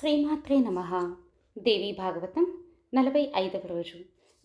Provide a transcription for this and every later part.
శ్రీమాత్రే నమ. దేవి భాగవతం నలభై ఐదవ రోజు.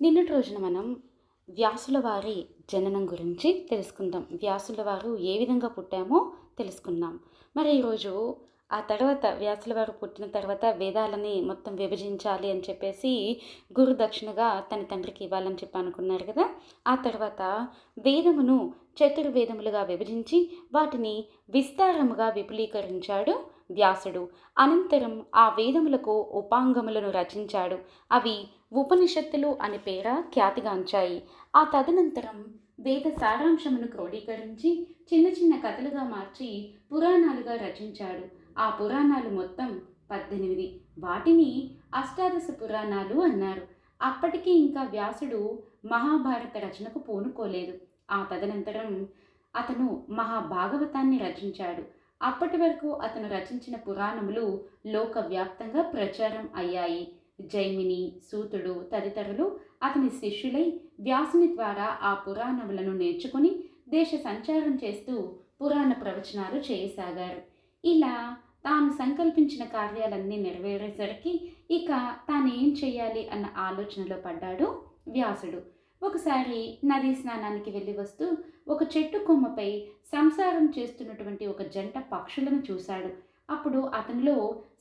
నిన్నటి రోజున మనం వ్యాసుల వారి జననం గురించి తెలుసుకుందాం. వ్యాసుల వారు ఏ విధంగా పుట్టామో తెలుసుకున్నాం మరి ఈరోజు ఆ తర్వాత వ్యాసుల వారు పుట్టిన తర్వాత వేదాలని మొత్తం విభజించాలి అని చెప్పేసి గురు దక్షిణగా తన తండ్రికి ఇవ్వాలని చెప్పి అనుకున్నారు కదా? ఆ తర్వాత వేదమును చతుర్వేదములుగా విభజించి వాటిని విస్తారముగా విపులీకరించాడు వ్యాసుడు. అనంతరం ఆ వేదములకు ఉపాంగములను రచించాడు. అవి ఉపనిషత్తులు అని పేర ఖ్యాతిగాంచాయి. ఆ తదనంతరం వేద సారాంశమును క్రోడీకరించి చిన్న చిన్న కథలుగా మార్చి పురాణాలుగా రచించాడు. ఆ పురాణాలు మొత్తం పద్దెనిమిది. వాటిని అష్టాదశ పురాణాలు అన్నారు. అప్పటికి ఇంకా వ్యాసుడు మహాభారత రచనకు పూనుకోలేదు. ఆ తదనంతరం అతను మహాభాగవతాన్ని రచించాడు. అప్పటి వరకు అతను రచించిన పురాణములు లోకవ్యాప్తంగా ప్రచారం అయ్యాయి. జైమిని సూతుడు తదితరులు అతని శిష్యులై వ్యాసుని ద్వారా ఆ పురాణములను నేర్చుకుని దేశ సంచారం చేస్తూ పురాణ ప్రవచనాలు చేయసాగారు. ఇలా తాను సంకల్పించిన కార్యాలన్నీ నెరవేరేసరికి ఇక తాను ఏం చేయాలి అన్న ఆలోచనలో పడ్డాడు వ్యాసుడు. ఒకసారి నదీ స్నానానికి వెళ్ళి వస్తూ ఒక చెట్టు కొమ్మపై సంసారం చేస్తున్నటువంటి ఒక జంట పక్షులను చూశాడు. అప్పుడు అతనిలో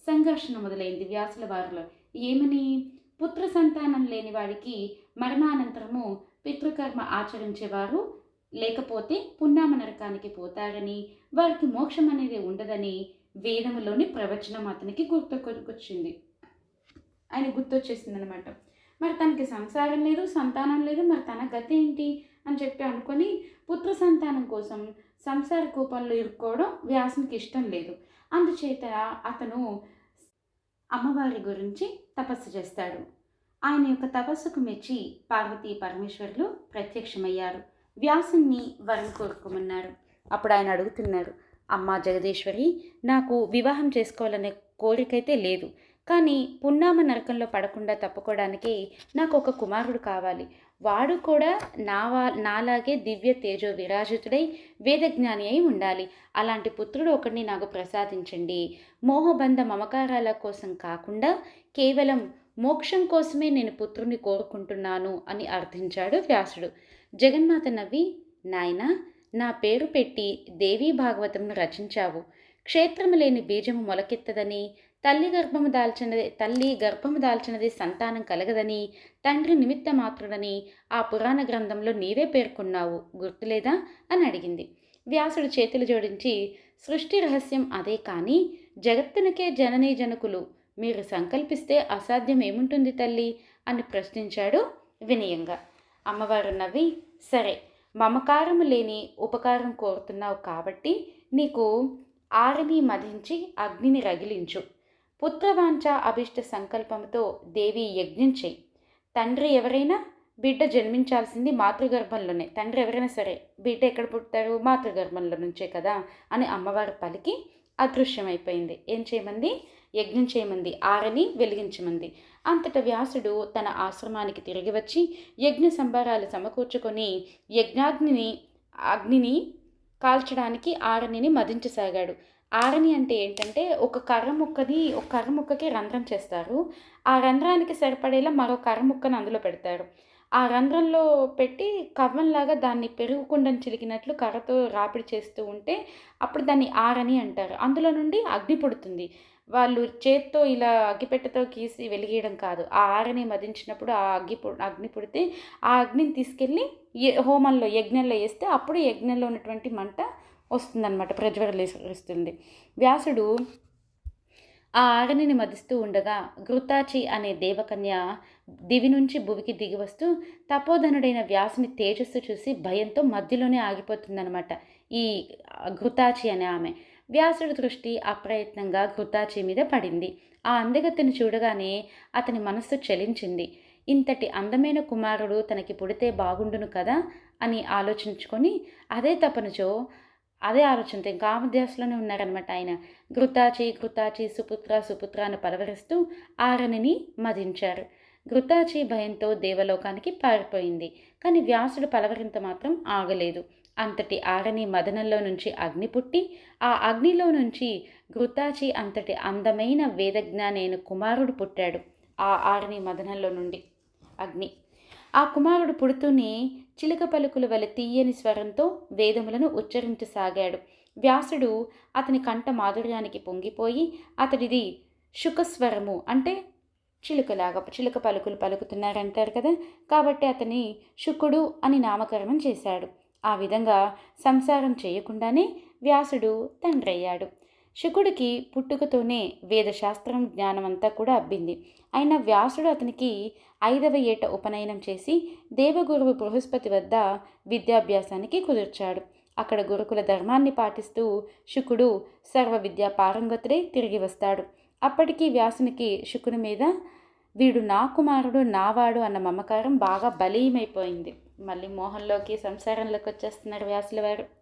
సంఘర్షణ మొదలైంది. వ్యాసుల వారిలో ఏమని? పుత్ర సంతానం లేని వాడికి మరణానంతరము పితృకర్మ ఆచరించేవారు లేకపోతే పున్నామ నరకానికి పోతారని వారికి మోక్షం అనేది ఉండదని వేదములోని ప్రవచనం అతనికి గుర్తుకొచ్చింది ఆయన గుర్తొచ్చేసింది అనమాట మరి తనకి సంసారం లేదు సంతానం లేదు మరి తన గతి ఏంటి అని చెప్పి అనుకొని పుత్ర సంతానం కోసం సంసార కూపంలో ఇరుక్కోవడం వ్యాసునికి ఇష్టం లేదు. అందుచేత అతను అమ్మవారి గురించి తపస్సు చేస్తాడు. ఆయన యొక్క తపస్సుకు మెచ్చి పార్వతీ పరమేశ్వరులు ప్రత్యక్షమయ్యారు. వ్యాసుని వరం కోరుకోమన్నారు. అప్పుడు ఆయన అడుగుతున్నారు అమ్మా జగదీశ్వరి నాకు వివాహం చేసుకోవాలనే కోరికైతే లేదు. కానీ పున్నామ నరకంలో పడకుండా తప్పుకోవడానికి నాకు ఒక కుమారుడు కావాలి. వాడు కూడా నావా నాలాగే దివ్య తేజో విరాజితుడై వేదజ్ఞాని అయి ఉండాలి. అలాంటి పుత్రుడు ఒకడిని నాకు ప్రసాదించండి. మోహబంధ మమకారాల కోసం కాకుండా కేవలం మోక్షం కోసమే నేను పుత్రుని కోరుకుంటున్నాను అని అర్థించాడు వ్యాసుడు. జగన్మాత నవ్వి నాయనా నా పేరు పెట్టి దేవీ భాగవతంను రచించావు. క్షేత్రము లేని బీజము మొలకెత్తదని తల్లి గర్భము దాల్చినది తల్లి గర్భము దాల్చినది సంతానం కలగదని తండ్రి నిమిత్త మాత్రుడని ఆ పురాణ గ్రంథంలో నీవే పేర్కొన్నావు. గుర్తులేదా? అని అడిగింది. వ్యాసుడు చేతులు జోడించి సృష్టి రహస్యం అదే కానీ జగత్తునకే జననీ జనకులు మీరు సంకల్పిస్తే అసాధ్యం ఏముంటుంది తల్లి? అని ప్రశ్నించాడు వినయంగా. అమ్మవారు నవ్వి సరే మమకారము లేని ఉపకారం కోరుతున్నావు కాబట్టి నీకు ఆరిని మధించి అగ్నిని రగిలించు. పుత్రవాంఛ అభిష్ట సంకల్పంతో దేవి యజ్ఞం చేయి. తండ్రి ఎవరైనా బిడ్డ జన్మించాల్సింది మాతృగర్భంలోనే. తండ్రి ఎవరైనా సరే బిడ్డ ఎక్కడ పుట్టారు మాతృగర్భంలో నుంచే కదా అని అమ్మవారు పలికి అదృశ్యమైపోయింది. ఏం చేయమంది? యజ్ఞం చేయమంది. ఆరని వెలిగించమంది. అంతట వ్యాసుడు తన ఆశ్రమానికి తిరిగి వచ్చి యజ్ఞ సంబరాలు సమకూర్చుకొని యజ్ఞాగ్నిని అగ్నిని కాల్చడానికి ఆరనిని మదించసాగాడు. ఆరని అంటే ఏంటంటే ఒక కర్ర ముక్కని ఒక కర్ర ముక్కకి రంధ్రం చేస్తారు. ఆ రంధ్రానికి సరిపడేలా మరో కర్ర ముక్కను అందులో పెడతారు. ఆ రంధ్రంలో పెట్టి కవ్వంలాగా దాన్ని పెరుగుకుండా చిలికినట్లు కర్రతో రాపిడి చేస్తూ ఉంటే అప్పుడు దాన్ని ఆరని అంటారు. అందులో నుండి అగ్ని పుడుతుంది. వాళ్ళు చేత్తో ఇలా అగ్గిపెట్టతో గీసి వెలిగేయడం కాదు. ఆ ఆరని మదించినప్పుడు ఆ అగ్గి అగ్ని పుడితే ఆ అగ్నిని తీసుకెళ్ళి హోమంలో యజ్ఞంలో వేస్తే అప్పుడు యజ్ఞంలో ఉన్నటువంటి మంట వస్తుందన్నమాట ప్రజ్వరలిస్తుంది వ్యాసుడు ఆ ఆరణిని మదిస్తూ ఉండగా గృతాచి అనే దేవకన్య దివి నుంచి భువికి దిగి వస్తూ తపోధనుడైన వ్యాసుని తేజస్సు చూసి భయంతో మధ్యలోనే ఆగిపోతుందన్నమాట ఈ ఘృతాచి అనే ఆమె. వ్యాసుడి దృష్టి అప్రయత్నంగా ఘృతాచి మీద పడింది. ఆ అందగతిని చూడగానే అతని మనస్సు చలించింది. ఇంతటి అందమైన కుమారుడు తనకి పుడితే బాగుండును కదా? అని ఆలోచించుకొని అదే తపనచో అదే ఆలోచనతో ఇంకా ఆమధ్యాసలోనే ఉన్నారనమాట ఆయన. ఘృతాచి ఘృతాచి సుపుత్ర సుపుత్ర అని పలవరిస్తూ ఆరణిని మదించారు. ఘృతాచి భయంతో దేవలోకానికి పారిపోయింది కానీ వ్యాసుడు పలవరింత మాత్రం ఆగలేదు. అంతటి ఆరణి మదనంలో నుంచి అగ్ని పుట్టి ఆ అగ్నిలో నుంచి ఘృతాచి అంతటి అందమైన వేదజ్ఞానైన కుమారుడు పుట్టాడు ఆ ఆరణి మదనంలో నుండి. అగ్ని. ఆ కుమారుడు పుడుతూనే చిలుక పలుకుల వలె తీయని స్వరంతో వేదములను ఉచ్చరించసాగాడు. వ్యాసుడు అతని కంఠ మాధుర్యానికి పొంగిపోయి అతడిది శుకస్వరము అంటే చిలుకలాగా చిలుక పలుకులు పలుకుతున్నారంటారు కదా కాబట్టి అతని శుకుడు అని నామకరణం చేశాడు. ఆ విధంగా సంసారం చేయకుండానే వ్యాసుడు తండ్రయ్యాడు. శుకుడికి పుట్టుకతోనే వేదశాస్త్రం జ్ఞానం అంతా కూడా అబ్బింది. అయినా వ్యాసుడు అతనికి ఐదవ ఏట ఉపనయనం చేసి దేవగురువు బృహస్పతి వద్ద విద్యాభ్యాసానికి కుదుర్చాడు. అక్కడ గురుకుల ధర్మాన్ని పాటిస్తూ శుకుడు సర్వ విద్యా పారంగతుడై తిరిగి వస్తాడు. అప్పటికి వ్యాసునికి శుకుని మీద వీడు నా కుమారుడు నావాడు అన్న మమకారం బాగా బలీయమైపోయింది. మళ్ళీ మోహంలోకి సంసారంలోకి వచ్చేస్తున్నారు వ్యాసుల వారు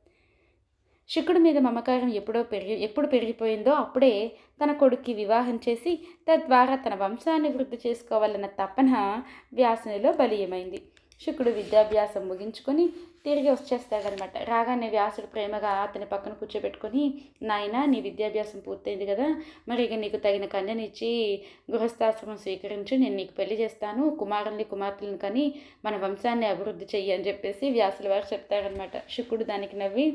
శుకుడి మీద మమకారం ఎప్పుడో పెరిగి ఎప్పుడు పెరిగిపోయిందో అప్పుడే తన కొడుక్కి వివాహం చేసి తద్వారా తన వంశాన్ని వృద్ధి చేసుకోవాలన్న తపన వ్యాసునిలో బలీయమైంది. శుకుడు విద్యాభ్యాసం ముగించుకొని తిరిగి వచ్చేస్తాడనమాట రాగానే వ్యాసుడు ప్రేమగా అతని పక్కన కూర్చోబెట్టుకొని నాయన నీ విద్యాభ్యాసం పూర్తయింది కదా మరి ఇక నీకు తగిన కన్యనిచ్చి గృహస్థాశ్రమం స్వీకరించు నేను నీకు పెళ్ళి చేస్తాను కుమారుల్ని కుమార్తెలను కానీ మన వంశాన్ని అభివృద్ధి చెయ్యి అని చెప్పేసి వ్యాసుల వారు చెప్తారనమాట శుకుడు దానికి నవ్వి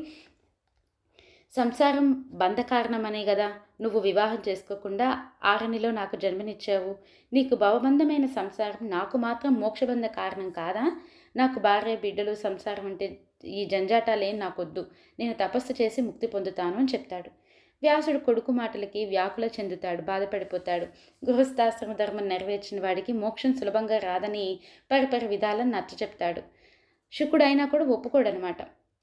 సంసారం బంధకారణమనే కదా నువ్వు వివాహం చేసుకోకుండా ఆరణిలో నాకు జన్మనిచ్చావు. నీకు భవబంధమైన సంసారం నాకు మాత్రం మోక్షబంధ కారణం కాదా? నాకు భార్య బిడ్డలు సంసారం అంటే ఈ జంజాటాలేం నాకొద్దు. నేను తపస్సు చేసి ముక్తి పొందుతాను అని చెప్తాడు. వ్యాసుడు కొడుకు మాటలకి వ్యాకుల చెందుతాడు బాధపడిపోతాడు. గృహస్థాశ్రమ ధర్మం నెరవేర్చిన వాడికి మోక్షం సులభంగా రాదని పరిపరి విధాలను నచ్చ చెప్తాడు శుకుడైనా కూడా ఒప్పుకోడనమాట.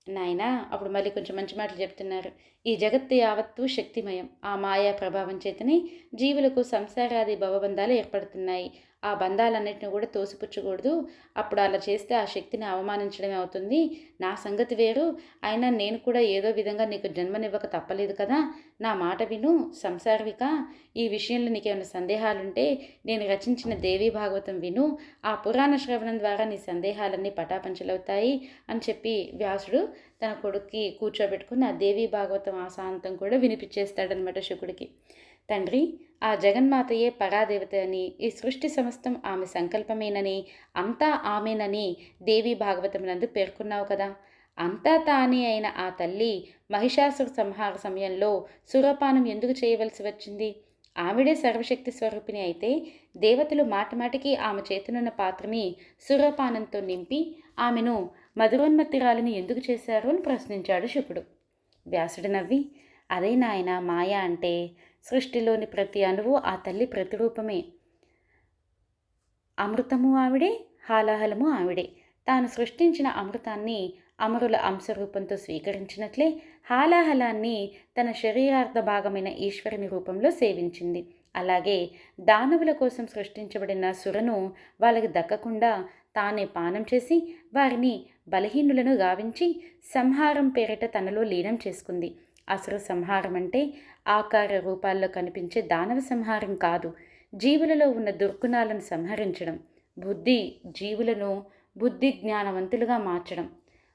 నాయనా అప్పుడు మళ్ళీ కొంచెం మంచి మాటలు చెప్తున్నారు. ఈ జగత్తు యావత్తు శక్తిమయం. ఆ మాయా ప్రభావం చేతనే జీవులకు సంసారాది భవబంధాలు ఏర్పడుతున్నాయి. ఆ బంధాలన్నిటిని కూడా తోసిపుచ్చకూడదు. అప్పుడు అలా చేస్తే ఆ శక్తిని అవమానించడమే అవుతుంది. నా సంగతి వేరు. అయినా నేను కూడా ఏదో విధంగా నీకు జన్మనివ్వక తప్పలేదు కదా. నా మాట విను. సంసారవిక. ఈ విషయంలో నీకేమైనా సందేహాలుంటే నేను రచించిన దేవీ భాగవతం విను. ఆ పురాణ శ్రవణం ద్వారా నీ సందేహాలన్నీ పటాపంచలవుతాయి అని చెప్పి వ్యాసుడు తన కొడుక్కి కూర్చోబెట్టుకుని ఆ దేవీ భాగవతం ఆశాంతం కూడా వినిపించేస్తాడనమాట శుకుడికి. తండ్రి ఆ జగన్మాతయే పరాదేవత అని ఈ సృష్టి సమస్తం ఆమె సంకల్పమేనని అంతా ఆమెనని దేవి భాగవతమునందు పేర్కొన్నావు కదా. అంతా తానే అయిన ఆ తల్లి మహిషాసుర సంహార సమయంలో సురపానం ఎందుకు చేయవలసి వచ్చింది? ఆవిడే సర్వశక్తి స్వరూపిణి అయితే దేవతలు మాటమాటికి ఆమె చేతనున్న పాత్రని సురపానంతో నింపి ఆమెను మధురోన్మతిరాలిని ఎందుకు చేశారు అని ప్రశ్నించాడు శుకుడు. వ్యాసుడు నవ్వి అదే నాయన మాయ అంటే సృష్టిలోని ప్రతి అణువు ఆ తల్లి ప్రతిరూపమే. అమృతము ఆవిడే హాలాహలము ఆవిడే. తాను సృష్టించిన అమృతాన్ని అమరుల అంశరూపంతో స్వీకరించినట్లే హాలాహలాన్ని తన శరీరార్థ భాగమైన ఈశ్వరుని రూపంలో సేవించింది. అలాగే దానవుల కోసం సృష్టించబడిన సురను వాళ్ళకి దక్కకుండా తానే పానం చేసి వారిని బలహీనులను గావించి సంహారం పేరిట తనలో లీనం చేసుకుంది. అసుర సంహారం అంటే ఆకార రూపాల్లో కనిపించే దానవ సంహారం కాదు. జీవులలో ఉన్న దుర్గుణాలను సంహరించడం బుద్ధి జీవులను బుద్ధి జ్ఞానవంతులుగా మార్చడం.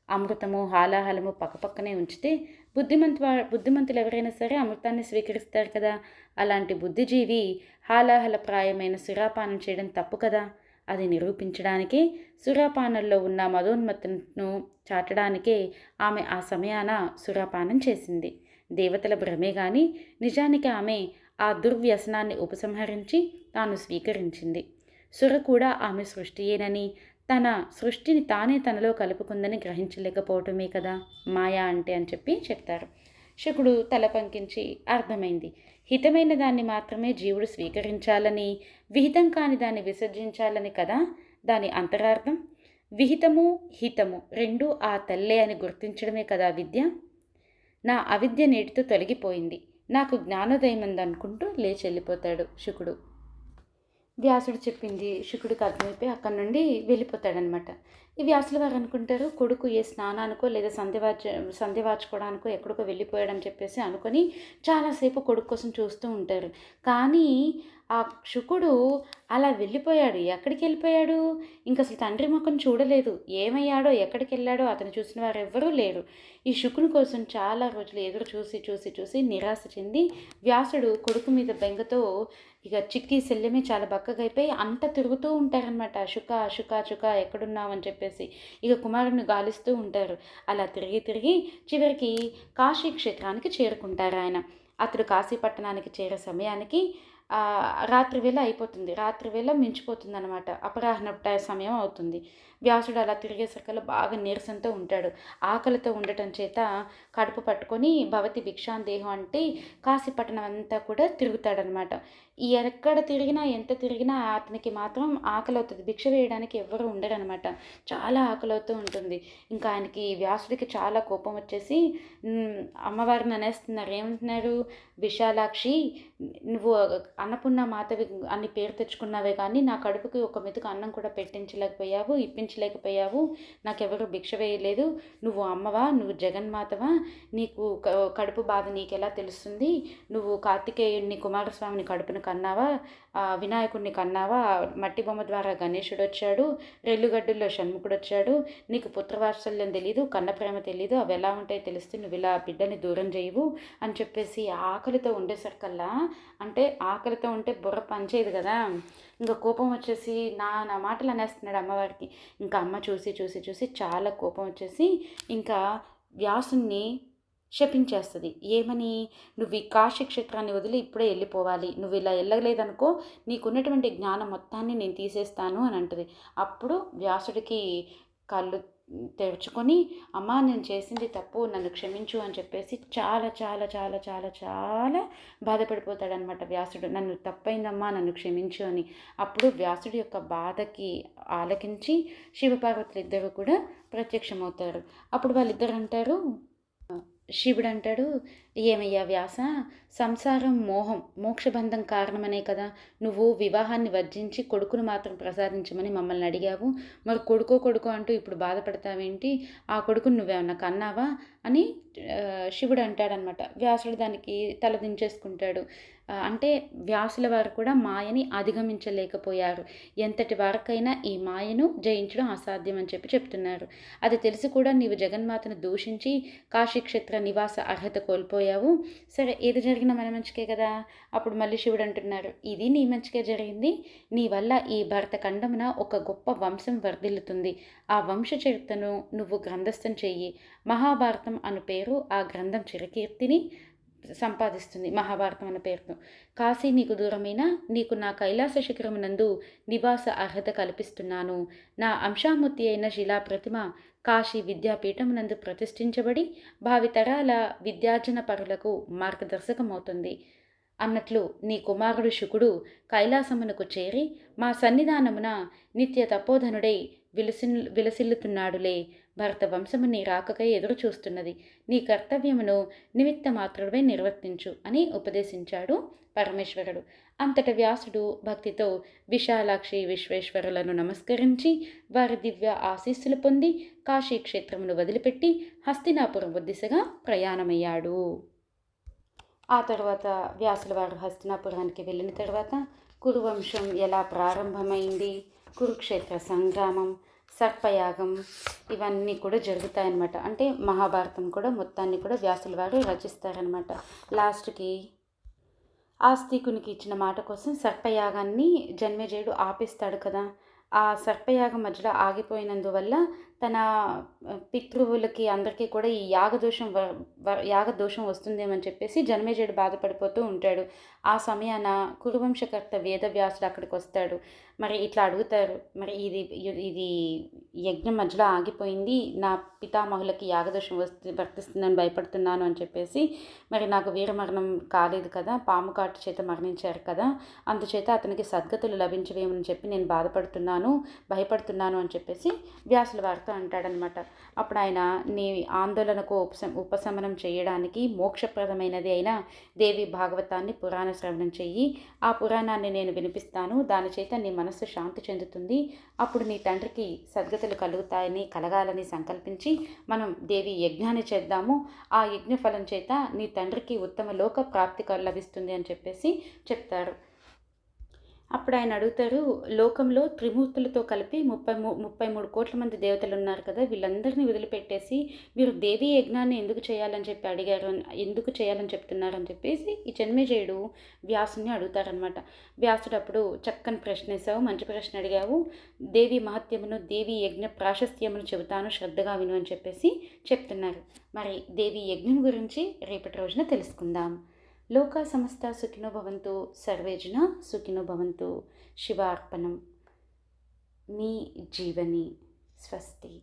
అమృతము హాలాహలము పక్కపక్కనే ఉంచితే బుద్ధిమంతు బుద్ధిమంతులు ఎవరైనా సరే అమృతాన్ని స్వీకరిస్తారు కదా. అలాంటి బుద్ధిజీవి హాలాహల ప్రాయమైన సురాపానం చేయడం తప్పు కదా. అది నిరూపించడానికే సురాపానంలో ఉన్న మదోన్మత్తను చాటడానికే ఆమె ఆ సమయాన సురాపానం చేసింది. దేవతల భ్రమే గాని నిజానికి ఆమె ఆ దుర్వ్యసనాన్ని ఉపసంహరించి తాను స్వీకరించింది. సుర కూడా ఆమె సృష్టియేనని తన సృష్టిని తానే తనలో కలుపుకుందని గ్రహించలేకపోవటమే కదా మాయా అంటే అని చెప్పి చెప్తారు. శకుడు తల పంకించి అర్థమైంది. హితమైన దాన్ని మాత్రమే జీవుడు స్వీకరించాలని విహితం కాని దాన్ని విసర్జించాలని కదా దాని అంతరార్థం? విహితము హితము రెండు ఆ తల్లే అని గుర్తించడమే కదా విద్య? నా అవిద్య నీటితో తొలగిపోయింది. నాకు జ్ఞానోదయం ఉందనుకుంటూ లేచి వెళ్ళిపోతాడు శుకుడు. వ్యాసుడు చెప్పింది శుకుడికి అర్థమైపోయి అక్కడి నుండి వెళ్ళిపోతాడనమాట ఈ వ్యాసుల వారు అనుకుంటారు కొడుకు ఏ స్నానానికో లేదా సంధ్యవాచ సంధ్య వాచుకోవడానికో ఎక్కడికో వెళ్ళిపోయాడని చెప్పేసి అనుకొని చాలాసేపు కొడుకు కోసం చూస్తూ ఉంటారు. కానీ ఆ శుకుడు అలా వెళ్ళిపోయాడు. ఎక్కడికి వెళ్ళిపోయాడు? ఇంక అసలు తండ్రి ముఖం చూడలేదు. ఏమయ్యాడో ఎక్కడికి వెళ్ళాడో అతను చూసిన వారు ఎవ్వరూ లేరు. ఈ శుకుని కోసం చాలా రోజులు ఎదురు చూసి చూసి చూసి నిరాశ చెంది వ్యాసుడు కొడుకు మీద బెంగతో ఇక చిక్కి శల్యమే చాలా బక్కగా అయిపోయి అంత తిరుగుతూ ఉంటారనమాట శుక శుక చుక ఎక్కడున్నావు? అని చెప్పేసి ఇక కుమారుని గాలిస్తూ ఉంటారు. అలా తిరిగి తిరిగి చివరికి కాశీ క్షేత్రానికి చేరుకుంటారు ఆయన. అతడు కాశీ పట్టణానికి చేరే సమయానికి రాత్రి వేళ అయిపోతుంది. రాత్రి వేళ మించిపోతుంది అనమాట అపరాహ్న సమయం అవుతుంది. వ్యాసుడు అలా తిరిగేసరికల్లా బాగా నీరసంతో ఉంటాడు. ఆకలితో ఉండటం చేత కడుపు పట్టుకొని భవతి భిక్షాందేహం అంటే కాశీపట్టణం అంతా కూడా తిరుగుతాడనమాట. ఎక్కడ తిరిగినా ఎంత తిరిగినా అతనికి మాత్రం ఆకలి అవుతుంది. భిక్ష వేయడానికి ఎవరు ఉండరనమాట. చాలా ఆకలి అవుతూ ఉంటుంది. ఇంకా ఆయనకి వ్యాసుడికి చాలా కోపం వచ్చేసి అమ్మవారిని అనేస్తున్నారు. ఏమంటున్నారు? విశాలాక్షి నువ్వు అన్నపూర్ణ మాతవి అన్ని పేరు తెచ్చుకున్నావే కానీ నా కడుపుకి ఒక మెతుకు అన్నం కూడా పెట్టించలేకపోయావు. ఇప్పించలేకపోయావు నాకెవరు భిక్ష వేయలేదు. నువ్వు అమ్మవా? నువ్వు జగన్మాతవా నీకు కడుపు బాధ నీకెలా తెలుస్తుంది? నువ్వు కార్తికేయుని కుమారస్వామిని కడుపును కన్నావా? వినాయకుడిని కన్నావా? మట్టి బొమ్మ ద్వారా గణేశుడు వచ్చాడు. రెల్లుగడ్డుల్లో షణ్ముఖుడు వచ్చాడు. నీకు పుత్రవాత్సల్యం తెలీదు కన్న ప్రేమ తెలీదు. అవి ఎలా ఉంటాయో తెలిస్తే నువ్వు ఇలా బిడ్డని దూరం చేయవు అని చెప్పేసి ఆకలితో ఉండేసరికల్లా అంటే ఆకలితో ఉంటే బుర్ర పనిచేయదు కదా. ఇంకా కోపం వచ్చేసి నా నా మాటలు అనేస్తున్నాడు అమ్మవారికి. ఇంకా అమ్మ చూసి చూసి చూసి చాలా కోపం వచ్చేసి ఇంకా వ్యాసుని శపించేస్తుంది. ఏమని? నువ్వు ఈ కాశీ క్షేత్రాన్ని వదిలి ఇప్పుడే వెళ్ళిపోవాలి. నువ్వు ఇలా వెళ్ళలేదనుకో నీకున్నటువంటి జ్ఞానం మొత్తాన్ని నేను తీసేస్తాను అని అంటుంది. అప్పుడు వ్యాసుడికి కళ్ళు తెరుచుకొని అమ్మా నేను చేసింది తప్పు నన్ను క్షమించు అని చెప్పేసి చాలా చాలా చాలా చాలా చాలా బాధపడిపోతాడనమాట వ్యాసుడు. నన్ను తప్పైందమ్మా నన్ను క్షమించు అని. అప్పుడు వ్యాసుడి యొక్క బాధకి ఆలకించి శివపార్వతులు ఇద్దరు కూడా ప్రత్యక్షమవుతారు. అప్పుడు వాళ్ళిద్దరు అంటారు శివుడు అంటాడు ఏమయ్యా వ్యాస సంసారం మోహం మోక్షబంధం కారణమనే కదా. నువ్వు వివాహాన్ని వర్జించి కొడుకును మాత్రం ప్రసాదించమని మమ్మల్ని అడిగావు. మరి కొడుకో కొడుకో అంటూ ఇప్పుడు బాధపడతావేంటి? ఆ కొడుకును నువ్వేమన్నా కన్నావా? అని శివుడు అంటాడనమాట. వ్యాసుడు దానికి తలదించేసుకుంటాడు అంటే వ్యాసుల వారు కూడా మాయని అధిగమించలేకపోయారు. ఎంతటి వరకైనా ఈ మాయను జయించడం అసాధ్యం అని చెప్పి చెప్తున్నారు. అది తెలిసి కూడా నీవు జగన్మాతను దూషించి కాశీక్షేత్ర నివాస అర్హత కోల్పోయావు. సరే ఏది జరిగినా మన మంచికే కదా? అప్పుడు మళ్ళీ శివుడు అంటున్నారు. ఇది నీ మంచికే జరిగింది. నీ వల్ల ఈ భరత ఖండమున ఒక గొప్ప వంశం వర్ధిల్లుతుంది. ఆ వంశ చరిత్రను నువ్వు గ్రంథస్థం చెయ్యి. మహాభారతం అను పేరు ఆ గ్రంథం చిరకీర్తిని సంపాదిస్తుంది మహాభారతం అన్న పేరుతో. కాశీ నీకు దూరమైన? నీకు నా కైలాస శిఖరమునందు నివాస అర్హత కల్పిస్తున్నాను. నా అంశామూర్తి అయిన శిలా ప్రతిమ కాశీ విద్యాపీఠమునందు ప్రతిష్ఠించబడి భావితరాల విద్యార్జన పరులకు మార్గదర్శకమవుతుంది. అన్నట్లు నీ కుమారుడు శుకుడు కైలాసమునకు చేరి మా సన్నిధానమున నిత్య తపోధనుడై విలసిల్ విలసిల్లుతున్నాడులే. భరత వంశము నీ రాకకై ఎదురు చూస్తున్నది. నీ కర్తవ్యమును నిమిత్త మాత్రుడవై నిర్వర్తించు అని ఉపదేశించాడు పరమేశ్వరుడు. అంతట వ్యాసుడు భక్తితో విశాలాక్షి విశ్వేశ్వరులను నమస్కరించి వారి దివ్య ఆశీస్సులు పొంది కాశీక్షేత్రమును వదిలిపెట్టి హస్తినాపురం దిశగా ప్రయాణమయ్యాడు. ఆ తర్వాత వ్యాసుల వారు హస్తినాపురానికి వెళ్ళిన తర్వాత కురువంశం ఎలా ప్రారంభమైంది? కురుక్షేత్ర సంగ్రామం సర్పయాగం ఇవన్నీ కూడా జరుగుతాయన్నమాట. అంటే మహాభారతం కూడా మొత్తాన్ని కూడా వ్యాసుల వారు రచిస్తారనమాట లాస్ట్కి ఆస్తికునికి ఇచ్చిన మాట కోసం సర్పయాగాన్ని జన్మేజయుడు ఆపిస్తాడు కదా. ఆ సర్పయాగం మధ్యలో ఆగిపోయినందువల్ల తన పితృవులకి అందరికీ కూడా ఈ యాగదోషం యాగదోషం వస్తుందేమని చెప్పేసి జన్మేజయుడు బాధపడిపోతూ ఉంటాడు. ఆ సమయాన కురువంశకర్త వేదవ్యాసుడు అక్కడికి వస్తాడు మరి ఇట్లా అడుగుతారు మరి ఇది ఇది యజ్ఞం మధ్యలో ఆగిపోయింది నా పితామహులకి యాగదోషం వస్తు వర్తిస్తుందని భయపడుతున్నాను అని చెప్పేసి మరి నాకు వీరమరణం కాలేదు కదా పాము కాటు చేత మరణించారు కదా అందుచేత అతనికి సద్గతులు లభించవేమని చెప్పి నేను బాధపడుతున్నాను భయపడుతున్నాను అని చెప్పేసి వ్యాసుల వారితో అంటాడనమాట. అప్పుడు ఆయన నీ ఆందోళనకు ఉపశమ ఉపశమనం చేయడానికి మోక్షప్రదమైనది అయిన దేవి భాగవతాన్ని పురాణ శ్రవణం చెయ్యి ఆ పురాణాన్ని నేను వినిపిస్తాను దాని చేత నీ మనస్సు శాంతి చెందుతుంది. అప్పుడు నీ తండ్రికి సద్గతులు కలుగుతాయని కలగాలని సంకల్పించి మనం దేవి యజ్ఞాన్ని చేద్దాము. ఆ యజ్ఞ ఫలం చేత నీ తండ్రికి ఉత్తమ లోక ప్రాప్తి లభిస్తుంది అని చెప్పేసి చెప్తారు. అప్పుడు ఆయన అడుగుతారు లోకంలో త్రిమూర్తులతో కలిపి ముప్పై ముప్పై మూడు కోట్ల మంది దేవతలు ఉన్నారు కదా వీళ్ళందరినీ వదిలిపెట్టేసి మీరు దేవీ యజ్ఞాన్ని ఎందుకు చేయాలని చెప్పి అడిగారు ఎందుకు చేయాలని చెప్తున్నారని చెప్పేసి ఈ జన్మేజయుడు వ్యాసుని అడుగుతారనమాట వ్యాసుడు అప్పుడు చక్కని ప్రశ్న వేసావు మంచి ప్రశ్న అడిగావు. దేవి మహత్యమును దేవి యజ్ఞ ప్రాశస్త్యమును చెబుతాను శ్రద్ధగా విను అని చెప్పేసి చెప్తున్నారు. మరి దేవి యజ్ఞం గురించి రేపటి రోజున తెలుసుకుందాం. లోకా సమస్త సుఖినో భవంతు సర్వేజన సుఖినో భవంతు. శివార్పణం. మీ జీవని స్వస్తి.